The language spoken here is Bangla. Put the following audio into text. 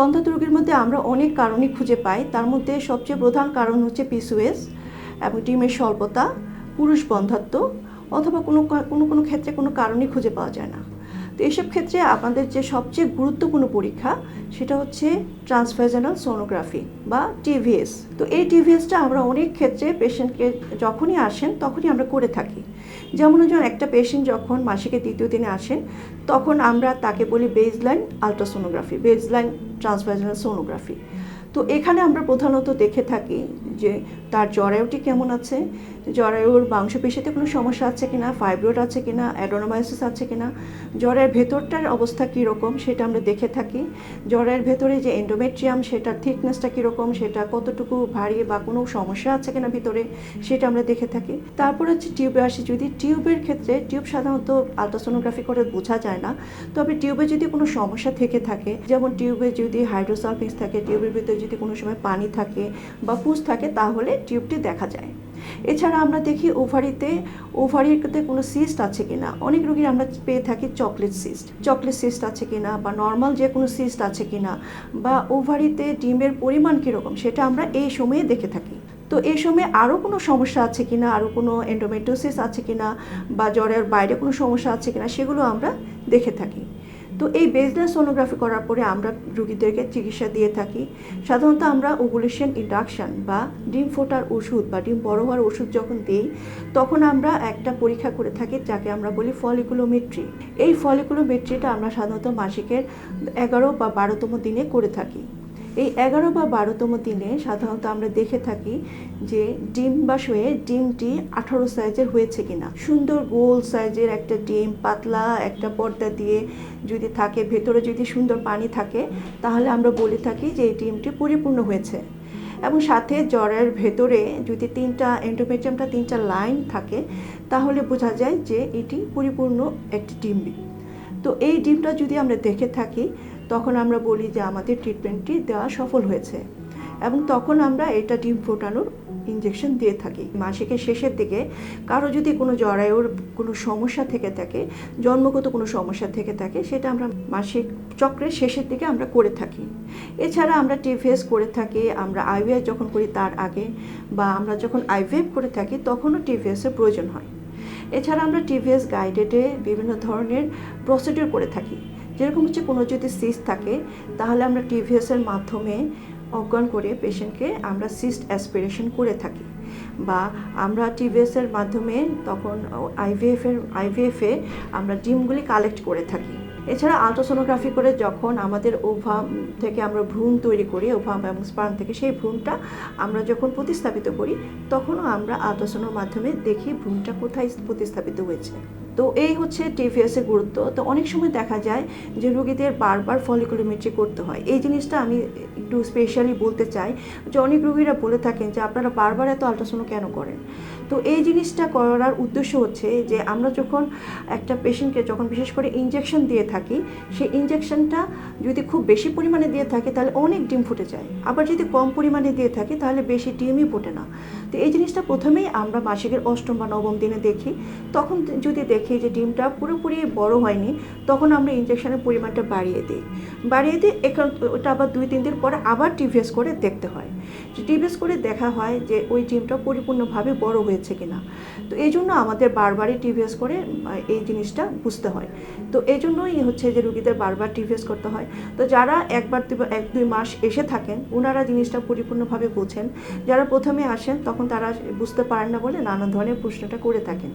বন্ধ্যাত্ব রোগের মধ্যে আমরা অনেক কারণই খুঁজে পাই। তার মধ্যে সবচেয়ে প্রধান কারণ হচ্ছে পিসুএস এবং ডিমের স্বল্পতা, পুরুষ বন্ধাত্ব অথবা কোনো কোনো কোনো ক্ষেত্রে কোনো কারণই খুঁজে পাওয়া যায় না। তো এসব ক্ষেত্রে আমাদের যে সবচেয়ে গুরুত্বপূর্ণ পরীক্ষা সেটা হচ্ছে ট্রান্সফাইজানাল সোনোগ্রাফি বা টিভিএস তো এই টিভিএসটা আমরা অনেক ক্ষেত্রে পেশেন্টকে যখনই আসেন তখনই আমরা করে থাকি। যেমন যখন একটা পেশেন্ট যখন মাসিকের দ্বিতীয় দিনে আসেন, তখন আমরা তাকে বলি baseline ultrasonography baseline transvaginal sonography তো এখানে আমরা প্রধানত দেখে থাকি যে তার জরায়ুটি কেমন আছে জরায়ুর মাংসপেশিতে কোনো সমস্যা আছে কিনা ফাইব্রোড আছে কিনা অ্যাডোনোমাইসিস আছে কিনা জ্বরের ভেতরটার অবস্থা কীরকম সেটা আমরা দেখে থাকি জ্বরের ভেতরে যে এন্ডোমেট্রিয়াম সেটার থিকনেসটা কীরকম সেটা কতটুকু ভারী বা কোনো সমস্যা আছে কিনা ভিতরে সেটা আমরা দেখে থাকি। তারপর হচ্ছে টিউবে আসি যদি টিউবের ক্ষেত্রে, টিউব সাধারণত আলট্রাসোনোগ্রাফি করে বোঝা যায় না। তবে টিউবে যদি কোনো সমস্যা থেকে থাকে, যেমন টিউবে যদি হাইড্রোসালফিক্স থাকে, টিউবের ভিতরে যদি কোনো সময় পানি থাকে বা পুষ থাকে, তাহলে টিউবটি দেখা যায়। এছাড়া আমরা দেখি ওভারিতে ওভারিতে কোনো সিস্ট আছে কিনা? অনেক রোগীর আমরা পেয়ে থাকি চকলেট সিস্ট। চকলেট সিস্ট আছে কিনা? বা নর্মাল যে কোনো সিস্ট আছে কিনা? বা ওভারিতে ডিমের পরিমাণ কীরকম? সেটা আমরা এই সময়ে দেখে থাকি। তো এই সময় আরও কোনো সমস্যা আছে কিনা? আরও কোনো এন্ডোমেটোসিস আছে কিনা? বা জ্বরের বাইরে কোনো সমস্যা আছে কিনা? সেগুলো আমরা দেখে থাকি। তো এই বেজলাস সোনোগ্রাফি করার পরে আমরা রুগীদেরকে চিকিৎসা দিয়ে থাকি। সাধারণত আমরা ওভুলেশন ইন্ডাকশান বা ডিম ফোটার ওষুধ বা ডিম বড় হওয়ার ওষুধ যখন দিই, তখন আমরা একটা পরীক্ষা করে থাকি যাকে আমরা বলি ফলিকুলোমেট্রি এই ফলিকুলোমেট্রিটা আমরা সাধারণত মাসিকের এগারো বা বারোতম দিনে করে থাকি। এই এগারো বা বারোতম দিনে সাধারণত আমরা দেখে থাকি যে ডিম্বাশয়ে ডিমটি আঠারো সাইজের হয়েছে কিনা। সুন্দর গোল সাইজের একটা ডিম, পাতলা একটা পর্দা দিয়ে যদি থাকে, ভেতরে যদি সুন্দর পানি থাকে, তাহলে আমরা বলে থাকি যে এই ডিমটি পরিপূর্ণ হয়েছে। এবং সাথে জ্বরের ভেতরে যদি তিনটা এন্ডোমেট্রিয়ামটা তিনটা লাইন থাকে, তাহলে বোঝা যায় যে এটি পরিপূর্ণ একটি ডিম। তো এই ডিমটা যদি আমরা দেখে থাকি, তখন আমরা বলি যে আমাদের ট্রিটমেন্টটি দেওয়া সফল হয়েছে। এবং তখন আমরা এটা ডিম ফোটানোর ইঞ্জেকশন দিয়ে থাকি। মাসিকের শেষের দিকে কারও যদি কোনো জরায়ুর কোনো সমস্যা থেকে থাকে, জন্মগত কোনো সমস্যা থেকে থাকে, সেটা আমরা মাসিক চক্রের শেষের দিকে আমরা করে থাকি। এছাড়া আমরা টিভিএস করে থাকি, আমরা আইভিআই যখন করি তার আগে, বা আমরা যখন আইভিএফ করে থাকি, তখনও টিভিএসের প্রয়োজন হয়। এছাড়া আমরা টিভিএস গাইডেডে বিভিন্ন ধরনের প্রসিডিউর করে থাকি। যেরকম হচ্ছে কোনো যদি সিস্ট থাকে, তাহলে আমরা টিভিএসের মাধ্যমে অজ্ঞান করে পেশেন্টকে আমরা সিস্ট অ্যাসপিরেশন করে থাকি। বা আমরা টিভিএসের মাধ্যমে তখন আইভিএফের আইভিএফে আমরা ডিমগুলি কালেক্ট করে থাকি। এছাড়া আলট্রাসোনোগ্রাফি করে যখন আমাদের ওভা থেকে আমরা ভ্রূণ তৈরি করি ওভাম এবং স্পার্ম থেকে সেই ভ্রূণটা আমরা যখন প্রতিস্থাপিত করি, তখনও আমরা আলট্রাসোনোর মাধ্যমে দেখি ভ্রূণটা কোথায় প্রতিস্থাপিত হয়েছে। তো এই হচ্ছে টিভিএসের গুরুত্ব। তো অনেক সময় দেখা যায় যে রোগীদের বারবার ফলিকুলোমেট্রি করতে হয়। এই জিনিসটা আমি একটু স্পেশালি বলতে চাই যে অনেক রোগীরা বলে থাকেন যে আপনারা বারবার এত আলট্রাসোনো কেন করেন? তো এই জিনিসটা করার উদ্দেশ্য হচ্ছে যে আমরা যখন একটা পেশেন্টকে যখন বিশেষ করে ইনজেকশন দিয়ে থাকি, সেই ইনজেকশনটা যদি খুব বেশি পরিমাণে দিয়ে থাকে তাহলে অনেক ডিম ফুটে যায়। আবার যদি কম পরিমাণে দিয়ে থাকে তাহলে বেশি ডিমই ফোটে না। তো এই জিনিসটা প্রথমেই আমরা মাসিকের অষ্টম বা নবম দিনে দেখি। তখন যদি দেখি যে ডিমটা পুরোপুরি বড় হয়নি, তখন আমরা ইনজেকশনের পরিমাণটা বাড়িয়ে দিই। বাড়িয়ে দিই এখন ওটা আবার দুই, তিন দিন পরে আবার টিভিএস করে দেখতে হয়। টিভিএস করে দেখা হয় যে ওই ডিমটা পরিপূর্ণভাবে বড় হয়েছে কিনা। তো এই জন্য আমাদের বারবারই টিভিএস করে এই জিনিসটা বুঝতে হয়। তো এই জন্যই হচ্ছে যে রুগীদের বারবার টিভিএস করতে হয়। তো যারা একবার এক, দুই মাস এসে থাকেন ওনারা জিনিসটা পরিপূর্ণভাবে বোঝেন। যারা প্রথমে আসেন, তখন তারা বুঝতে পারেন না বলে নানা ধরনের প্রশ্নটা করে থাকেন।